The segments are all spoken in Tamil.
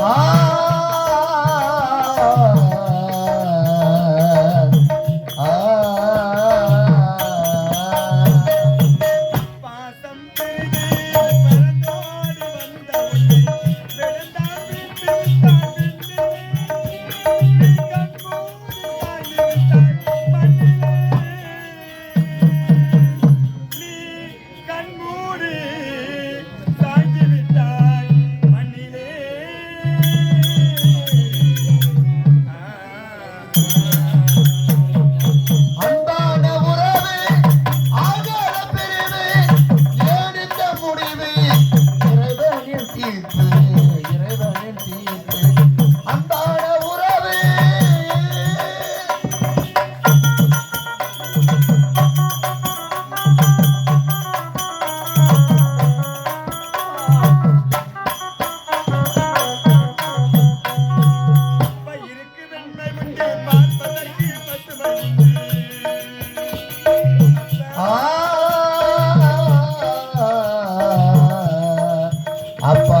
Ah. அப்பா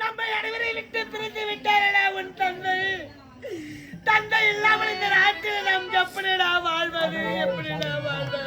நம்ம அனைவரை விட்டு பிரிந்து விட்டாரடா உன் தந்தை. தந்தை இல்லாமல் இந்த நாட்டில் நாம் எப்படிடா வாழ்வது? எப்படிடா வாழ்வது?